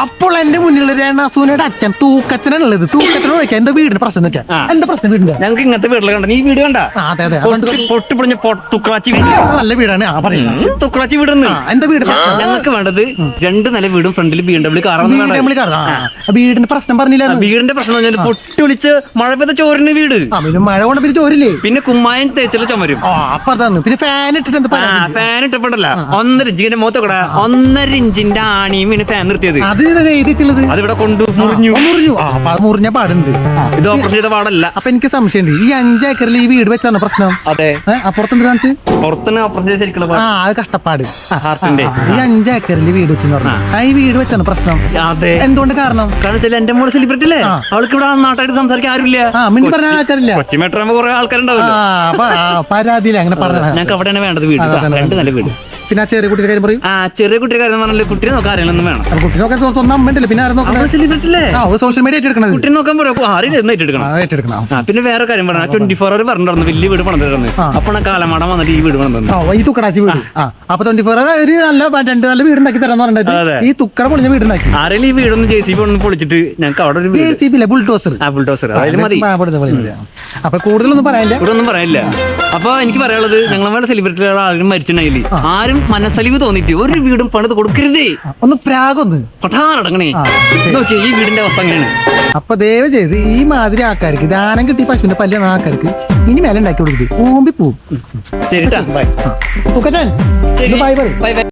അപ്പോൾ എന്റെ മുന്നിലുള്ള രേണാസൂനയുടെ അച്ഛൻ തൂക്കച്ചനുള്ളത്. തൂക്കച്ചനെ വിളിക്കാം എന്റെ വീടിന്റെ പ്രശ്നം വെച്ചാൽ എന്റെ പ്രശ്നം വീടിന്റെ? ഞങ്ങൾക്ക് ഇങ്ങനത്തെ വീട്ടിൽ കണ്ട. നീ വീട് കണ്ട? അതെ അതെ. പൊട്ടിപ്പൊളിഞ്ഞ പൊട്ടി പൊളിഞ്ഞ തുക്കളാച്ചി വീട്. നല്ല വീടാണ്. ആ പറയുന്നത് തുക്കളാച്ചി വീടുന്ന്. എന്റെ വീട്? ഞങ്ങൾക്ക് വേണ്ടത് രണ്ട് നില വീടും ഫ്രണ്ടിൽ ബി എം ഡബ്ല്യൂ കാറാണ് വീടിന്റെ പ്രശ്നം പറഞ്ഞില്ല വീടിന്റെ പ്രശ്നം പറഞ്ഞാൽ പൊട്ടി വിളിച്ച് മഴ പെയ്ത ചോറിന് വീട്. മഴ കൊണ്ട് പിന്നെ ചോരില്ലേ? പിന്നെ കുമ്മായം തേച്ചല്ല ചുമരും. അപ്പൊ അതാണ്. പിന്നെ ഫാൻ ഇട്ടിട്ട് ഫാൻ ഇട്ടപ്പോണ്ടല്ല. ഒന്നര ഇഞ്ചിന്റെ മുഖത്ത് കൂടെ. ഒന്നര ഇഞ്ചിന്റെ ആണിയും പിന്നെ ഫാൻ നിർത്തിയത്. എഴുതിയിട്ടുള്ളത്? അതിവിടെ കൊണ്ടു മുറിഞ്ഞു. മുറിഞ്ഞു. ആ അപ്പൊ അത് മുറിഞ്ഞ പാടുണ്ട്. ഇത് ചെയ്ത പാടല്ല. അപ്പൊ എനിക്ക് സംശയമുണ്ട്. ഈ അഞ്ചേക്കറിൽ ഈ വീട് വെച്ചാണ് പ്രശ്നം? അതെ. ഏ, അപ്പുറത്തെന്ത് കാണിച്ച്? പുറത്തുനിന്ന് ഓപ്പറേഷൻ ചെയ്ത ശരിക്കുള്ള ആ അത് കഷ്ടപ്പാട്. ഈ അഞ്ചേക്കറിൽ വീട് വെച്ചെന്ന് പറഞ്ഞു. ആ. ഈ വീട് വെച്ചാണ് പ്രശ്നം? അതെ. എന്തുകൊണ്ട് കാരണം? കാരണം എന്റെ മോൾ സെലിബ്രിറ്റി അല്ലേ? അവൾക്ക് ഇവിടെ നാട്ടായിട്ട് സംസാരിക്കാൻ ആരുമില്ല. ആ മിനി പറഞ്ഞ ആൾക്കാരില്ല. കൊച്ചി മെട്രോമ കുറെ ആ ആൾക്കാരുണ്ടാവില്ല പരാതിയില്ല അങ്ങനെ പറഞ്ഞ ഞങ്ങൾക്ക് അവിടെയാണ് വേണ്ടത് വീട്. രണ്ട് നല്ല വീട്. പിന്നെ ചെറിയ കുട്ടിയുടെ കാര്യം പറയും. ആ ചെറിയ കുട്ടിയുടെ കാര്യം പറഞ്ഞാൽ കുട്ടിയെ നോക്കാൻ അറിയണമെന്ന് വേണം. കുട്ടി നോക്കാൻ സ്വന്തം അമ്മ ഉണ്ടല്ലോ പിന്നെ ആരും നോക്കണം? സോഷ്യൽ മീഡിയ എടുക്കണം കുട്ടി നോക്കാൻ പറയുമോ ആരും ഇരുന്ന് ഏറ്റെടുക്കണം. ഏറ്റെടുക്കണം. പിന്നെ വേറെ കാര്യം പറഞ്ഞാൽ ട്വന്റി ഫോർ അവർ പറഞ്ഞിരുന്നു വലിയ വീട് പണിതിരുന്നു. അപ്പോൾ കാലമാടം വന്നിട്ട് ഈ വീട് പണിതിരുന്നു ഈ തുക്കടാച്ചി വീട്. ആ. അപ്പൊ ട്വന്റി ഫോർ ഒരു നല്ല രണ്ട് നല്ല വീട് ഉണ്ടാക്കി തരാന്ന്. പറഞ്ഞിട്ട് ഈ തുക്കട പൊളിഞ്ഞ വീട് ഉണ്ടാക്കി ആരെങ്കിലും ഈ വീടൊന്ന് ജെ സി ബി ഒന്ന് പൊളിച്ചിട്ട് ഞങ്ങൾക്ക് അവിടെ ഒരു ജെ സി ബി ബുൾഡോസർ ആ ബുൾഡോസർ അതിൽ മതി. അപ്പൊ കൂടുതലൊന്നും പറയാനില്ല. ഇവിടെ ഒന്നും പറയാനില്ല. അപ്പൊ എനിക്ക് പറയാനുള്ളത് ഞങ്ങളുടെ സെലിബ്രിറ്റികൾ ആരും മരിച്ചിട്ടുണ്ടെങ്കിൽ ആരും മനസ്സലിവ് തോന്നിട്ട് ഒരു വീടും പണിത് കൊടുക്കരുതേ. ഒന്ന് പ്രാഗൊന്ന്. കൊട്ടാറടങ്ങണേ നോക്കിയേ ഈ വീടിന്റെ അവസ്ഥ അങ്ങനെയാണ് അപ്പൊ ദയവ് ചെയ്ത് ഈ മാതിരി ആൾക്കാർക്ക് ദാനം കിട്ടി പശുവിന്റെ പല്ലാണ് ആൾക്കാർക്ക് ഇനി മേലെ ഉണ്ടാക്കി കൊടുക്കരുത്. ഓമ്പി പോവും ശരി ബൈ ബൈ